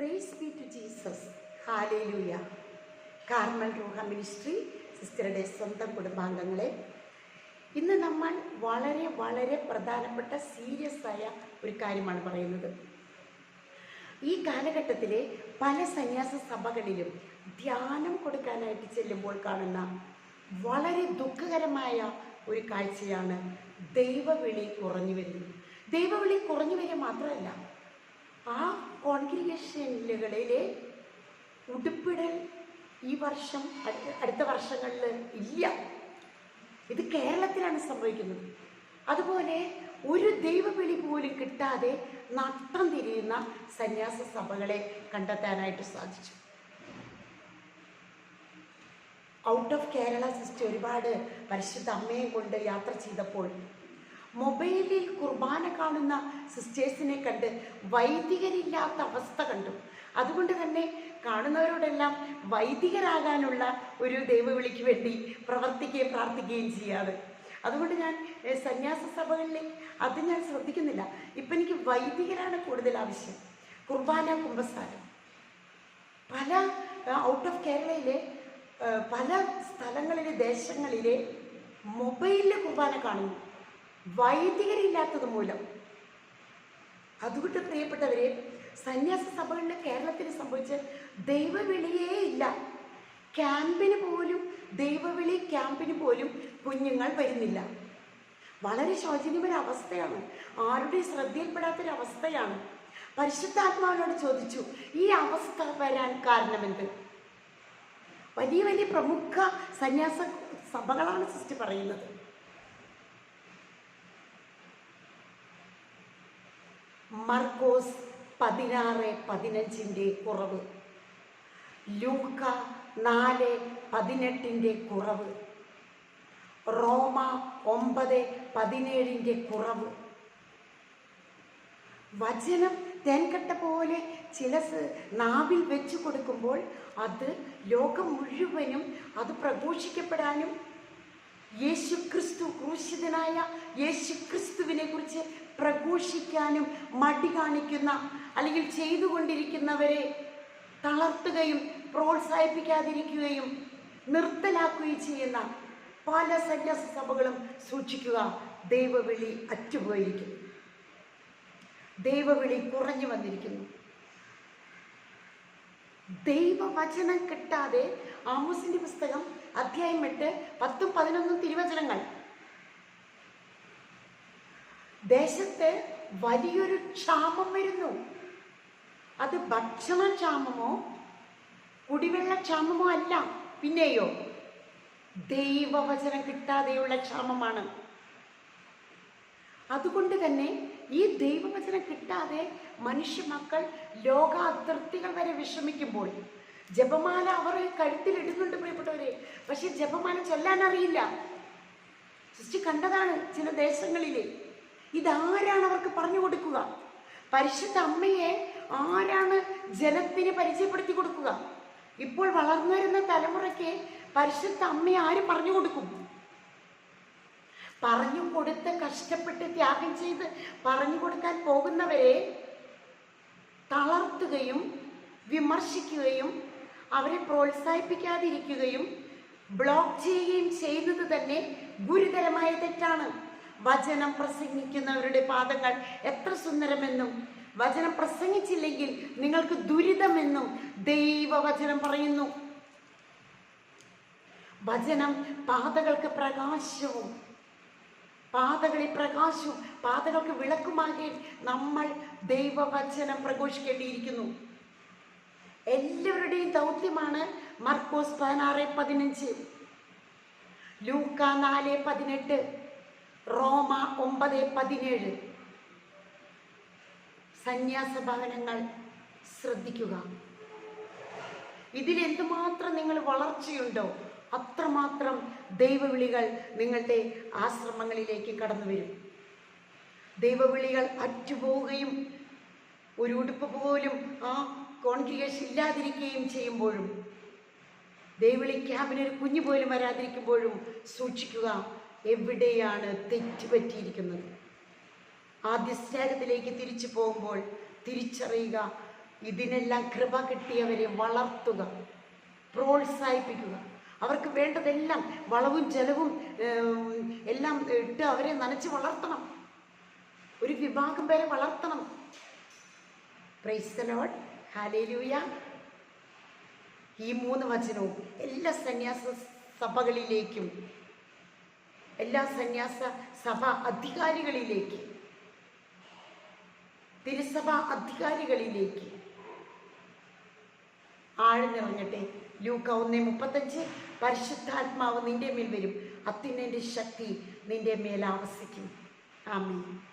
Praise be to Jesus hallelujah Carmel Ruah ministry സിസ്റ്ററുടെ സ്വന്തം കുടുംബാംഗങ്ങളെ ഇന്ന് നമ്മൾ വളരെ വളരെ പ്രധാനപ്പെട്ട സീരിയസ് ആയ ഒരു കാര്യമാണ് പറയുന്നത്. ഈ കാലഘട്ടത്തിലെ പല സന്യാസ സഭകളിലും ധ്യാനം കൊടുക്കാനായിട്ട് ചെല്ലുമ്പോൾ കാണുന്ന വളരെ ദുഃഖകരമായ ഒരു കാഴ്ചയാണ് ദൈവവിളി കുറഞ്ഞു വരുന്നത്. ദൈവവിളി കുറഞ്ഞു വരിക മാത്രമല്ല കോൺഗ്രിഗേഷനുകളിലെ ഉടുപ്പിടൽ ഈ വർഷം അടുത്ത വർഷങ്ങളിൽ ഇല്ല. ഇത് കേരളത്തിലാണ് സംഭവിക്കുന്നത്. അതുപോലെ ഒരു ദൈവവിളി പോലും കിട്ടാതെ നട്ടം തിരിയുന്ന സന്യാസ സഭകളെ കണ്ടെത്താനായിട്ട് സാധിച്ചു. ഔട്ട് ഓഫ് കേരള സിസ്റ്റർ ഒരുപാട് പരിശുദ്ധ അമ്മയെ കൊണ്ട് യാത്ര ചെയ്തപ്പോൾ മൊബൈലിൽ കുർബാന കാണുന്ന സിസ്റ്റേഴ്സിനെ കണ്ട് വൈദികരില്ലാത്ത അവസ്ഥ കണ്ടു. അതുകൊണ്ട് തന്നെ കാണുന്നവരോടെല്ലാം വൈദികരാകാനുള്ള ഒരു ദൈവവിളിക്ക് വേണ്ടി പ്രവർത്തിക്കുകയും പ്രാർത്ഥിക്കുകയും ചെയ്യാതെ അതുകൊണ്ട് ഞാൻ സന്യാസ സഭകളിലേക്ക് അത് ഞാൻ ശ്രദ്ധിക്കുന്നില്ല. ഇപ്പം എനിക്ക് വൈദികരാണ് കൂടുതൽ ആവശ്യം. കുർബാന കുംഭസാരം പല ഔട്ട് ഓഫ് കേരളയിലെ പല സ്ഥലങ്ങളിലെ ദേശങ്ങളിലെ മൊബൈലിൽ കുർബാന കാണുന്നു. വൈദികരില്ലാത്തത് മൂലം. അതുകൊണ്ട് പ്രിയപ്പെട്ടവരെ സന്യാസ സഭകളിൽ കേരളത്തിൽ സംഭവിച്ച ദൈവവിളിയേ ഇല്ല. ക്യാമ്പിന് പോലും ദൈവവിളി ക്യാമ്പിന് പോലും കുഞ്ഞുങ്ങൾ വരുന്നില്ല. വളരെ ശോചനീയമായ അവസ്ഥയാണ്. ആരുടെയും ശ്രദ്ധയിൽപ്പെടാത്തൊരവസ്ഥയാണ്. പരിശുദ്ധാത്മാവിനോട് ചോദിച്ചു ഈ അവസ്ഥ വരാൻ കാരണമെന്ത്? വലിയ വലിയ പ്രമുഖ സന്യാസ സഭകളാണ് സൃഷ്ടി പറയുന്നത്. മർക്കോസ് പതിനാറ് പതിനഞ്ചിന്റെ കുറവ്. ലൂക്ക നാല് പതിനെട്ടിന്റെ കുറവ്. റോമ ഒമ്പത് പതിനേഴിന്റെ കുറവ്. വചനം തേൻകട്ട പോലെ ചിലസ് നാവിൽ വെച്ചു കൊടുക്കുമ്പോൾ അത് ലോകം മുഴുവനും അത് പ്രഘോഷിക്കപ്പെടാനും യേശു ക്രിസ്തു ക്രൂശിതനായ യേശു ക്രിസ്തുവിനെ കുറിച്ച് പ്രഘോഷിക്കാനും മടി കാണിക്കുന്ന അല്ലെങ്കിൽ ചെയ്തുകൊണ്ടിരിക്കുന്നവരെ തളർത്തുകയും പ്രോത്സാഹിപ്പിക്കാതിരിക്കുകയും നിർത്തലാക്കുകയും ചെയ്യുന്ന പല സന്യാസ സഭകളും സൂക്ഷിക്കുക. ദൈവവിളി അറ്റുപോയിരിക്കുന്നു. ദൈവവിളി കുറഞ്ഞു വന്നിരിക്കുന്നു. ദൈവവചനം കിട്ടാതെ ആമോസിന്റെ പുസ്തകം അധ്യായം എട്ട് പത്തും പതിനൊന്നും തിരുവചനങ്ങൾ. ദേശത്ത് വലിയൊരു ക്ഷാമം വരുന്നു. അത് ഭക്ഷണക്ഷാമമോ കുടിവെള്ള ക്ഷാമമോ അല്ല. പിന്നെയോ ദൈവവചനം കിട്ടാതെയുള്ള ക്ഷാമമാണ്. അതുകൊണ്ട് തന്നെ ഈ ദൈവവചനം കിട്ടാതെ മനുഷ്യ മക്കൾ ലോകാതിർത്തികൾ വരെ വിഷമിക്കുമ്പോൾ ജപമാല അവർ കഴുത്തിലിടുന്നുണ്ട് പ്രിയപ്പെട്ടവരെ. പക്ഷെ ജപമാല ചൊല്ലാൻ അറിയില്ല സൃഷ്ടി കണ്ടതാണ് ചില ദേശങ്ങളിൽ ഇതാരാണ് അവർക്ക് പറഞ്ഞു കൊടുക്കുക? പരിശുദ്ധ അമ്മയെ ആരാണ് ജനത്തിന് പരിചയപ്പെടുത്തി കൊടുക്കുക? ഇപ്പോൾ വളർന്നു വരുന്ന തലമുറയ്ക്ക് പരിശുദ്ധ അമ്മയെ ആര് പറഞ്ഞു കൊടുക്കും? പറഞ്ഞു കൊടുത്ത് കഷ്ടപ്പെട്ട് ത്യാഗം ചെയ്ത് പറഞ്ഞു കൊടുക്കാൻ പോകുന്നവരെ തളർത്തുകയും വിമർശിക്കുകയും അവരെ പ്രോത്സാഹിപ്പിക്കാതിരിക്കുകയും ബ്ലോക്ക് ചെയ്യുകയും ചെയ്യുന്നത് തന്നെ ഗുരുതരമായ തെറ്റാണ്. വചനം പ്രസംഗിക്കുന്നവരുടെ പാദങ്ങൾ എത്ര സുന്ദരമെന്നും വചനം പ്രസംഗിച്ചില്ലെങ്കിൽ നിങ്ങൾക്ക് ദുരിതമെന്നും ദൈവവചനം പറയുന്നു. വചനം പാതകൾക്ക് പ്രകാശവും പാതകളിൽ പ്രകാശവും പാതകൾക്ക് വിളക്കുമാകെ നമ്മൾ ദൈവവചനം പ്രഘോഷിക്കേണ്ടിയിരിക്കുന്നു. എല്ലാവരുടെയും ദൗത്യമാണ് മർക്കോസ് പതിനാറ് പതിനഞ്ച്. ലൂക്ക നാല് പതിനെട്ട്. റോമ ഒമ്പത് പതിനേഴ്. സന്യാസ ഭവനങ്ങൾ ശ്രദ്ധിക്കുക. ഇതിൽ എന്തുമാത്രം നിങ്ങൾ വളർച്ചയുണ്ടോ അത്രമാത്രം ദൈവവിളികൾ നിങ്ങളുടെ ആശ്രമങ്ങളിലേക്ക് കടന്നു വരും ദൈവവിളികൾ അറ്റുപോവുകയും ഒരു ഉടുപ്പ് പോലും ആ കോൺഗ്രിഗേഷൻ ഇല്ലാതിരിക്കുകയും ചെയ്യുമ്പോഴും ദൈവളി ക്യാബിനൊരു കുഞ്ഞു പോലും വരാതിരിക്കുമ്പോഴും സൂക്ഷിക്കുക എവിടെയാണ് തെറ്റുപറ്റിയിരിക്കുന്നത്? ആദ്യ സ്നേഹത്തിലേക്ക് തിരിച്ചു പോകുമ്പോൾ തിരിച്ചറിയുക ഇതിനെല്ലാം കൃപ കിട്ടിയവരെ വളർത്തുക പ്രോത്സാഹിപ്പിക്കുക. അവർക്ക് വേണ്ടതെല്ലാം വളവും ജലവും എല്ലാം ഇട്ട് അവരെ നനച്ച് വളർത്തണം. ഒരു വിഭാഗം പേരെ വളർത്തണം. പ്രൈസ് ലോഡ് ഹാലേലൂയ ഈ മൂന്ന് വചനവും എല്ലാ സന്യാസ സഭകളിലേക്കും എല്ലാ സന്യാസ സഭ അധികാരികളിലേക്ക് തിരുസഭ അധികാരികളിലേക്ക് ആഴ്ന്നിറങ്ങട്ടെ. ലൂക്ക ഒന്നേ മുപ്പത്തഞ്ച്. പരിശുദ്ധാത്മാവ് നിന്റെ മേൽ വരും. അത്തിനെ ശക്തി നിന്റെ മേൽ ആവസിക്കും. ആമീൻ.